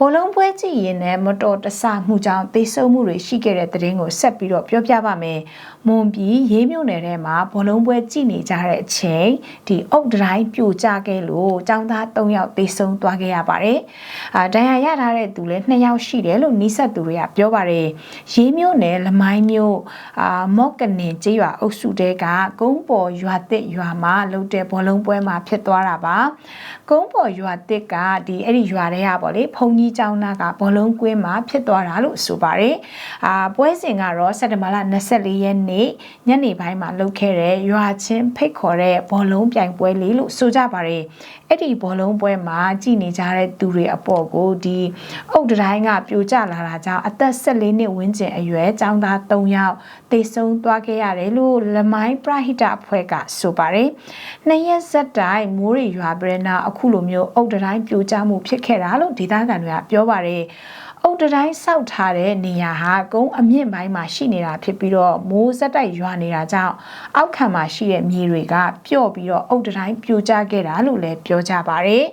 ဘောလုံးပွဲကြည့်ရင်လည်းမတော်တဆမှုကြောင့်သေဆုံးမှုတွေရှိခဲ့တဲ့တဲ့ရင်ကိုဆက်ပြီးတော့ပြောပြပါမယ်။မွန်ပြည်ရေးမြို့နယ်ထဲမှာဘောလုံးပွဲကြည့်နေကြတဲ့အချိန်ဒီအုတ်တိုင်းပြိုကျခဲ့လို့ចောင်းသား3ယောက်သေဆုံးသွားခဲ့ရပါတယ်။အာဒဏ်ရာရထားတဲ့သူလည်း2ယောက်ရှိတယ်လို့နီးစပ်သူတွေကပြောပါတယ်။ရေးမြို့နယ်လမိုင်းမြို့အာမော့ကနေကျေးရွာအုပ်စုတဲကကုန်းပေါ်ရွာတစ်ရွာမှာလုပ်တဲ့ဘောလုံးပွဲမှာဖြစ်သွားတာပါ။ကုန်းပေါ်ရွာတစ်ကဒီအဲ့ဒီရွာတွေကပေါ့လေဘုံကြီးကျောင်းသားကဘောလုံးကွင်းမှာဖြစ်သွားတာလို့ဆိုပါတယ်။အာပွဲစဉ်ကတော့စက်တဘာလ24ရက်နေ့ညနေပိုင်းမှာလုပ်ခဲ့တဲ့ရွာချင်းဖိတ်ခေါ်တဲ့ဘောလုံးပြိုင်ပွဲလေးလို့ဆိုကြပါတယ်။အဲ့ဒီဘောလုံးပွဲမှာကြည်နေကြတဲ့သူတွေအပေါ်ကိုဒီအုတ်တိုင်းကပြိုကျလာတာကြောင့်အသက်14နှစ်ဝန်းကျင်အရွယ်ចောင်းသား3ယောက်သေဆုံးသွားခဲ့ရတယ်လို့လမိုင်းပရဟိတအဖွဲ့ကဆိုပါတယ်။နှစ်ရက်ဆက်တိုင်မိုးရီရွာပြည်နာအခုလိုမျိုးအုတ်တိုင်းပြိုကျမှုဖြစ်ခဲ့တာလို့ဒေသခံတွေကပြောပါတယ်။အုတ်တိုင်းစောက်ထားတဲ့နေရာဟာကုန်းအမြင့်ပိုင်းမှာရှိနေတာဖြစ်ပြီးတော့မိုးစက်တိုက်ရွာနေတာကြောင့်အောက်ခံမှာရှိတဲ့မြေတွေက ပျော့ပြီးတော့အုတ်တိုင်းပြိုကျခဲ့တာလို့လည်းပြောကြပါတယ်။